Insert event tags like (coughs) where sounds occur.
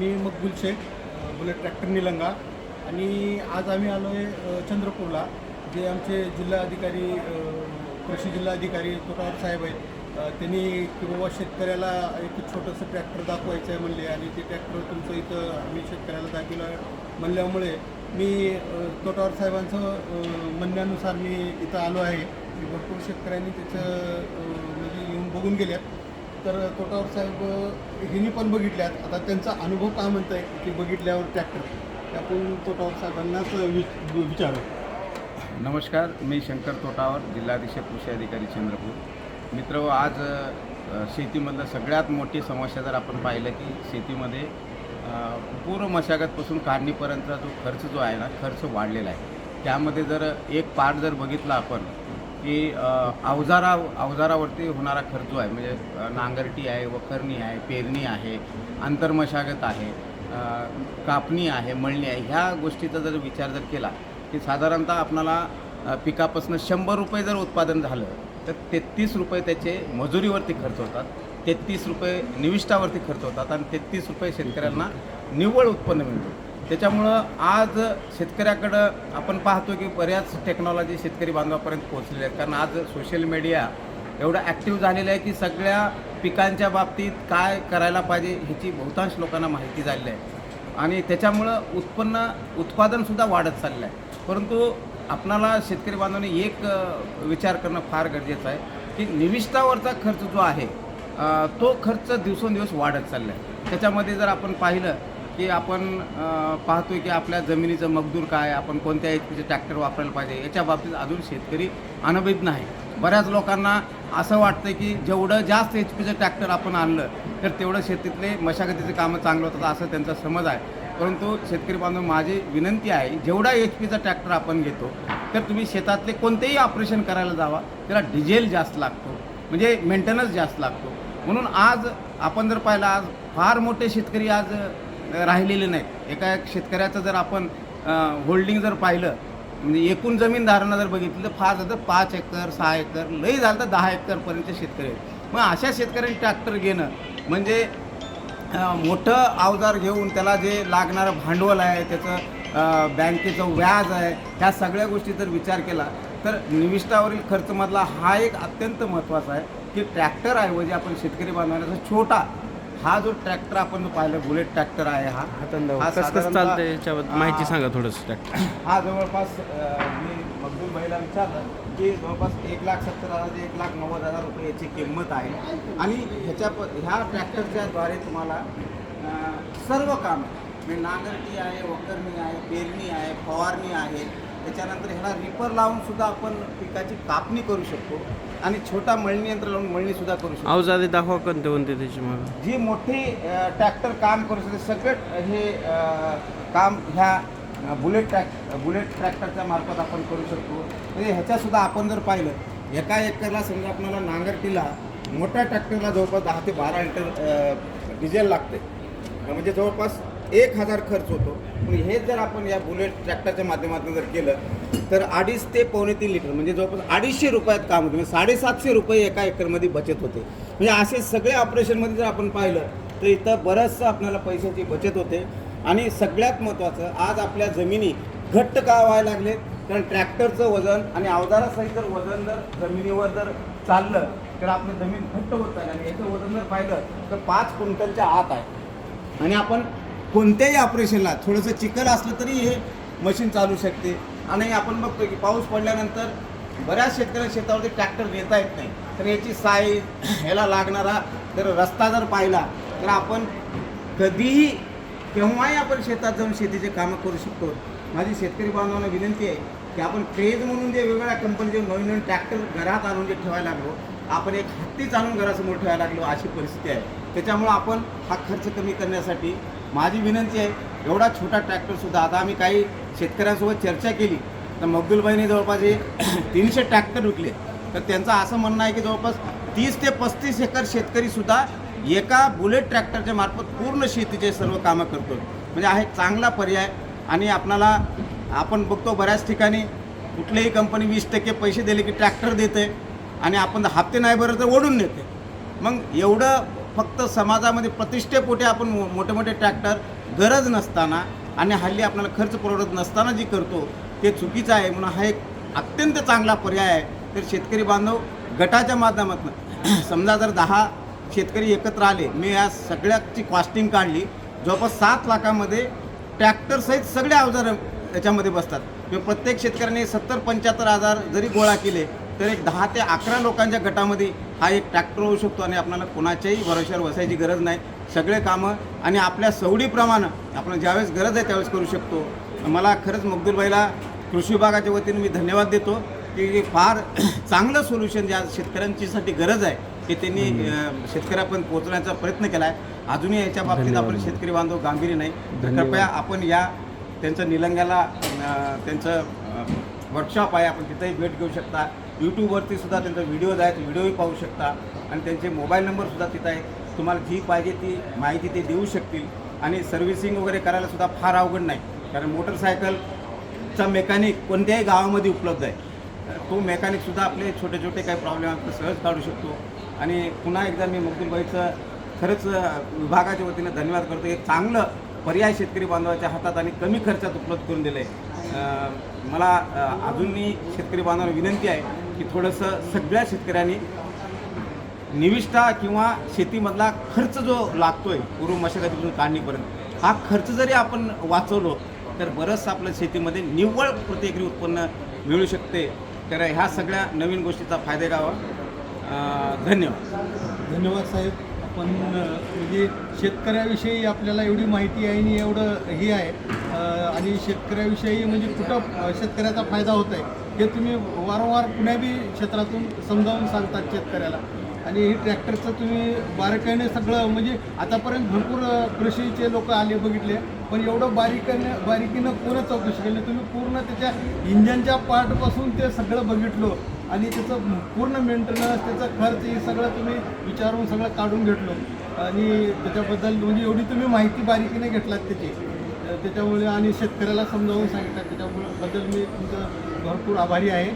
मी मकबूल Shaikh bullet tractor Nilanga. आणि आज आम्ही आलो आहे चंद्रपूरला जे आमचे जिल्हा अधिकारी कृषी जिल्हाधिकारी तुकाराम साहेब आहेत त्यांनी की बाबा शेतकऱ्याला एक छोटंसं ट्रॅक्टर दाखवायचं आहे म्हणले आणि ते ट्रॅक्टर तुमचं इथं आम्ही शेतकऱ्याला दाखवलं म्हणल्यामुळे मी तोटावर साहेबांचं म्हणण्यानुसार मी इथं आलो आहे. की भरपूर शेतकऱ्यांनी त्याचं म्हणजे येऊन बघून गेल्यात तर तोटावर साहेब हिनी पण बघितल्यात. आता त्यांचा अनुभव काय म्हणत आहे की बघितल्यावर ट्रॅक्टर ते आपण तोटावर साहेबांनाच विचार विचारू. नमस्कार मी शंकर तोटावर जिल्हाधीश कृषी अधिकारी चंद्रपूर. मित्र आज शेतीमधलं सगळ्यात मोठी समस्या जर आपण पाहिलं की शेतीमध्ये पूर्व मशागतपासून काढणीपर्यंतचा जो खर्च जो आहे ना खर्च वाढलेला आहे. त्यामध्ये जर एक पार्ट जर बघितला आपण की अवजारा अवजारावरती होणारा खर्च आहे. म्हणजे नांगरटी आहे वखरणी आहे पेरणी आहे आंतरमशागत आहे कापणी आहे मळणी आहे. ह्या गोष्टीचा जर विचार जर केला की साधारणतः आपणाला पिकापासून शंभर रुपये जर उत्पादन झालं तर तेहतीस रुपये त्याचे मजुरीवरती खर्च होतात तेहतीस रुपये निविष्टावरती खर्च होतात आणि तेहतीस रुपये शेतकऱ्यांना निव्वळ उत्पन्न मिळतं. त्याच्यामुळं आज शेतकऱ्याकडं आपण पाहतो की बऱ्याच टेक्नॉलॉजी शेतकरी बांधवापर्यंत पोहोचलेल्या आहेत. कारण आज सोशल मीडिया एवढं ॲक्टिव्ह झालेलं आहे की सगळ्या पिकांच्या बाबतीत काय करायला पाहिजे ह्याची बहुतांश लोकांना माहिती झालेली आहे. आणि त्याच्यामुळं उत्पन्न उत्पादनसुद्धा वाढत चाललं आहे. परंतु आपणाला शेतकरी बांधवांनी एक विचार करणं फार गरजेचं आहे की निविष्ठावरचा खर्च जो आहे तो खर्च दिवसेंदिवस वाढत चालला आहे. त्याच्यामध्ये जर आपण पाहिलं की आपण पाहतोय की आपल्या जमिनीचं मजदूर काय आपण कोणत्या एच पीचे ट्रॅक्टर वापरायला पाहिजे याच्या बाबतीत अजून शेतकरी अनभिज्ञ नाही बऱ्याच लोकांना असं वाटतं की जेवढं जास्त एच पीचं ट्रॅक्टर आपण आणलं तर तेवढं शेतीतले मशागतीचे कामं चांगलं होतात असं त्यांचा समज आहे. परंतु शेतकरी बांधव माझी विनंती आहे जेवढा एच पीचा ट्रॅक्टर आपण घेतो तर तुम्ही शेतातले कोणतेही ऑपरेशन करायला जावा त्याला डिझेल जास्त लागतो म्हणजे मेंटेनन्स जास्त लागतो. म्हणून आज आपण जर पाहिलं आज फार मोठे शेतकरी आज राहिलेले नाहीत. एका एक शेतकऱ्याचं जर आपण होल्डिंग जर पाहिलं म्हणजे एकूण जमीन धारणा जर बघितली तर फार झालं तर पाच एकर सहा एकर लई झालं तर दहा एकरपर्यंत शेतकरी आहेत. मग अशा शेतकऱ्यांनी ट्रॅक्टर घेणं म्हणजे मोठं अवजार घेऊन त्याला जे लागणारं भांडवल आहे त्याचं बँकेचं व्याज आहे ह्या सगळ्या गोष्टी जर विचार केला तर निविष्टावरील खर्चमधला हा एक अत्यंत महत्त्वाचा आहे की ट्रॅक्टरऐवजी आपण शेतकरी बांधवण्याचा छोटा हा जो ट्रॅक्टर आपण जो पाहिला बुलेट ट्रॅक्टर आहे हा. हातांदा हा कसं कसं साधारणतः- चालतंय याच्याबद्दल माहिती सांगा थोडंसं ट्रॅक्टर. हा जवळपास अ, मी मजदूर बाईला विचारलं की जवळपास एक लाख सत्तर हजार ते एक लाख नव्वद हजार रुपये याची किंमत आहे. आणि ह्याच्या प ह्या ट्रॅक्टरच्या द्वारे तुम्हाला अ, सर्व काम म्हणजे नांगरटी आहे वखरणी आहे पेरणी आहे फवारणी आहे त्याच्यानंतर ह्याला रिपर लावून सुद्धा आपण पिकाची कापणी करू शकतो. आणि छोटा मळणी यंत्र लावून मळणी सुद्धा करू शकतो. अवजारे दाखवा कोणते कोणते त्याची मग जी मोठी ट्रॅक्टर काम करू शकते. सगळं हे अ, काम ह्या बुलेट ट्रॅक बुलेट ट्रॅक्टरच्या मार्फत आपण करू शकतो. म्हणजे ह्याच्यासुद्धा आपण जर पाहिलं एका एकरला समजा आपल्याला नांगरटीला मोठ्या ट्रॅक्टरला जवळपास दहा ते बारा लिटर अ, डिझेल लागते. म्हणजे जवळपास एक हजार खर्च होतो. पण हे जर आपण या बुलेट ट्रॅक्टरच्या माध्यमातून जर केलं तर अडीच ते पावणे तीन लिटर म्हणजे जवळपास अडीचशे रुपयात काम होते. म्हणजे साडेसातशे रुपये एका एकरमध्ये बचत होते. म्हणजे असे सगळे ऑपरेशनमध्ये जर आपण पाहिलं तर इथं बरंचसं आपल्याला पैशाची बचत होते. आणि सगळ्यात महत्त्वाचं आज आपल्या जमिनी घट्ट का व्हायला लागले कारण ट्रॅक्टरचं वजन आणि अवजारासहित जर वजन जर जमिनीवर जर चाललं तर आपलं जमीन घट्ट होत आहे आणि याचं वजन जर पाहिलं तर पाच क्विंटलच्या आत आहे. आणि आपण कोणत्याही ऑपरेशनला थोडंसं चिखल असलं तरी हे मशीन चालू शकते. आणि आपण बघतो की पाऊस पडल्यानंतर बऱ्याच शेतकऱ्या शेतावरती ट्रॅक्टर नेता येत नाही. तर याची साईज ह्याला लागणारा जर रस्ता जर पाहिला तर आपण कधीही केव्हाही आपण शेतात जाऊन शेतीचे कामं करू शकतो. माझी शेतकरी बांधवांना विनंती आहे की आपण क्रेज म्हणून जे वेगवेगळ्या कंपनीचे नवीन नवीन ट्रॅक्टर घरात आणून जे ठेवायला लागलो आपण एक हत्तीच आणून घरासमोर ठेवायला लागलो अशी परिस्थिती आहे. त्याच्यामुळं आपण हा खर्च कमी करण्यासाठी माझी विनंती आहे एवढा छोटा ट्रॅक्टरसुद्धा आता आम्ही काही शेतकऱ्यांसोबत चर्चा केली तर मगदुलबाईने जवळपास हे (coughs) तीनशे ट्रॅक्टर विकले. तर त्यांचं असं म्हणणं आहे की जवळपास तीस ते पस्तीस एकर शेतकरीसुद्धा एका बुलेट ट्रॅक्टरच्या मार्फत पूर्ण शेतीचे सर्व कामं करतो म्हणजे हा एक चांगला पर्याय आणि आपणाला आपण बघतो बऱ्याच ठिकाणी कुठलीही कंपनी वीस टक्के पैसे दिले की ट्रॅक्टर देते आणि आपण हप्ते नाही भरत तर ओढून नेते मग एवढं फक्त समाजामध्ये प्रतिष्ठेपोटी आपण मोठे मोठे ट्रॅक्टर गरज नसताना आणि हल्ली आपल्याला खर्च परवडत नसताना जी करतो ते चुकीचं आहे म्हणून हा एक अत्यंत चांगला पर्याय आहे. तर शेतकरी बांधव गटाच्या माध्यमातून (clears throat) समजा जर दहा शेतकरी एकत्र आले मी या सगळ्याची कॉस्टिंग काढली जवळपास सात लाखामध्ये ट्रॅक्टरसहित सगळे अवजार त्याच्यामध्ये बसतात. किंवा प्रत्येक शेतकऱ्याने सत्तर पंच्याहत्तर हजार जरी गोळा केले तर एक दहा ते अकरा लोकांच्या गटामध्ये हा एक ट्रॅक्टर होऊ शकतो आणि आपल्याला कोणाच्याही भरोश्यावर बसायची गरज नाही. सगळे कामं आणि आपल्या सवडीप्रमाणे आपण ज्यावेळेस गरज आहे त्यावेळेस करू शकतो. मला खरंच मगदूलबाईला कृषी विभागाच्या वतीने मी धन्यवाद देतो की फार चांगलं सोल्युशन ज्या शेतकऱ्यांचीसाठी गरज आहे की त्यांनी शेतकऱ्यापर्यंत पोहोचण्याचा प्रयत्न केला आहे अजूनही याच्या बाबतीत आपण शेतकरी बांधव गांभीर्य नाही. तर कृपया आपण या त्यांचं निलंग्याला त्यांचं वर्कशॉप आहे. आपण तिथंही भेट घेऊ शकता. यूट्यूबवरती सुद्धा त्यांचा व्हिडिओज आहेत व्हिडिओही पाहू शकता. आणि त्यांचे मोबाईल नंबरसुद्धा तिथं आहे. तुम्हाला जी पाहिजे ती माहिती ते देऊ शकतील. आणि सर्व्हिसिंग वगैरे करायला सुद्धा फार अवघड नाही. कारण मोटरसायकलचा मेकॅनिक कोणत्याही गावामध्ये उपलब्ध आहे. तो मेकॅनिकसुद्धा आपले छोटे छोटे काही प्रॉब्लेम असतात सहज काढू शकतो. आणि पुन्हा एकदा मी मुक्तीबाईचं खरंच विभागाच्या वतीनं धन्यवाद करतो. एक चांगलं पर्याय शेतकरी बांधवाच्या हातात आणि कमी खर्चात उपलब्ध करून दिलं आहे मला अजूनही शेतकरी बांधवांना विनंती आहे की थोडंसं सगळ्या शेतकऱ्यांनी निविष्ठा किंवा शेतीमधला खर्च जो लागतोय पूर्व मशागतीपासून काढणीपर्यंत हा खर्च जरी आपण वाचवलो तर बरंचसं आपल्या शेतीमध्ये निव्वळ प्रति उत्पन्न मिळू शकते. तर ह्या सगळ्या नवीन गोष्टीचा फायदा घ्यावा. धन्यवाद. धन्यवाद साहेब. आपण म्हणजे शेतकऱ्याविषयी आपल्याला एवढी माहिती आहे आणि एवढं हे आहे. आणि शेतकऱ्याविषयी म्हणजे कुठं शेतकऱ्याचा फायदा होत आहे. हे तुम्ही वारंवार कुण्याबी क्षेत्रातून समजावून सांगतात शेतकऱ्याला. आणि हे ट्रॅक्टरचं तुम्ही बारकाईने सगळं म्हणजे आतापर्यंत भरपूर कृषीचे लोक आले बघितले पण एवढं बारीकाने बारीकीनं पूर्ण चौकशी केली. तुम्ही पूर्ण त्याच्या इंजनच्या पार्टपासून ते सगळं बघितलो आणि त्याचं पूर्ण मेंटेनन्स त्याचा खर्च हे सगळं तुम्ही विचारून सगळं काढून घेतलो. आणि त्याच्याबद्दल म्हणजे एवढी तुम्ही माहिती बारीकीने घेतलात त्याची. त्याच्यामुळे आणि शेतकऱ्याला समजावून सांगितलं. त्याच्याबद्दल मी तुमचं भरपूर आभारी आहे.